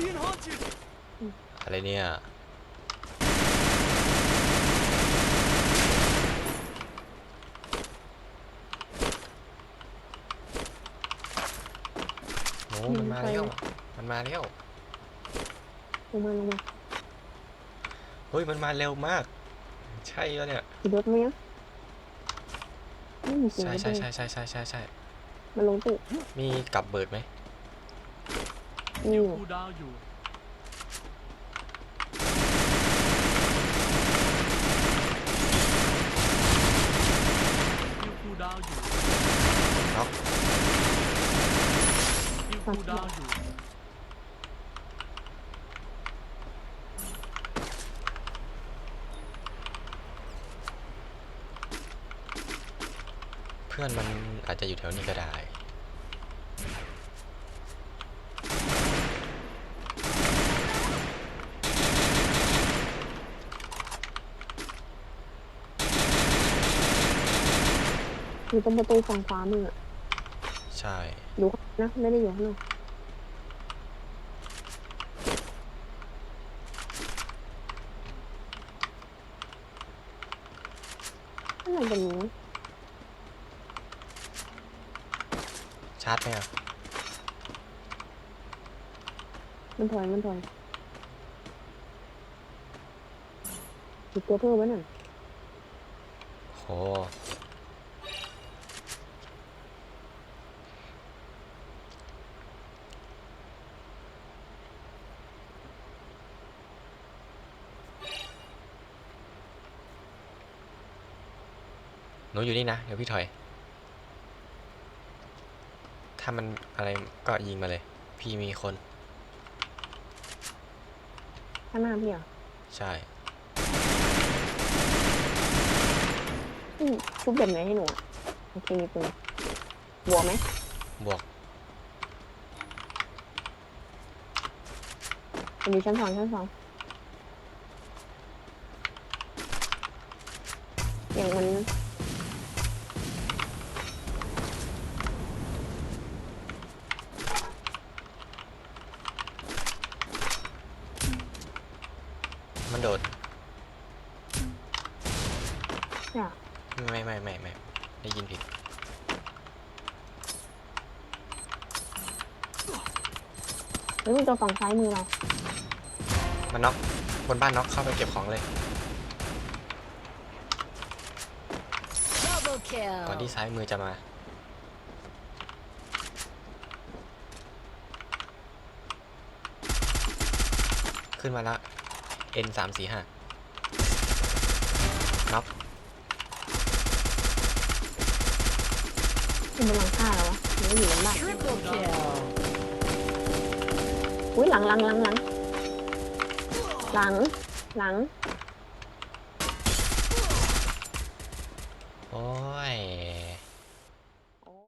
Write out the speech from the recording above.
being haunted. อะไรเนี่ยโอ้มันมาแล้วมันมาแล้วลงมาลงมาเฮ้ยมันมาเร็วมาก ใช่แล้วเนี่ยขี่รถไหมอะไม่มีเสียงใช่รถใช่เลยใช่ใช่ใช่ใช่ใช่มันลงตึกมีกับเบิดไหมนี่ อยู่คูลดาวน์อยู่ คิวคูลดาวน์อยู่น็อก คิวคูลดาวน์อยู่ เพื่อนมันอาจจะอยู่แถวนี้ก็ได้ อยู่ตรงประตูฝั่งขวามืออะใช่ อยู่ข้างนะ ไม่ได้อยู่ข้างนอกอะไรแบบนี้ชาร์จไหมอะมันถอยมันถอยติดตัวเพิ่มไว้หน่อยโห หนูอยู่นี่นะ เดี๋ยวพี่ถอย ถ้ามันอะไรก็ยิงมาเลย พี่มีคน ข้างหน้าพี่เหรอะใช่ชุบแบบไหนให้หนูอะโอเคมีปืนบวกไหมบวก มันอยู่ชั้นสองชั้นสองอย่างมัน มันโดดเนี่ยไม่ไม่ไม่ไม่ได้ยินผิดเฮ้ยมันตัวฝั่งซ้ายมือเรามันน็อกบนบ้านน็อกเข้าไปเก็บของเลย Double ก่อน kill. ที่ซ้ายมือจะมา ขึ้นมาละ N สามสี่ห้าน็อกอยู่บนหลังคาเหรอวะหรือว่าอยู่บนบ้าน Triple kill. อุ้ยหลังหลังหลังหลังหลังหลัง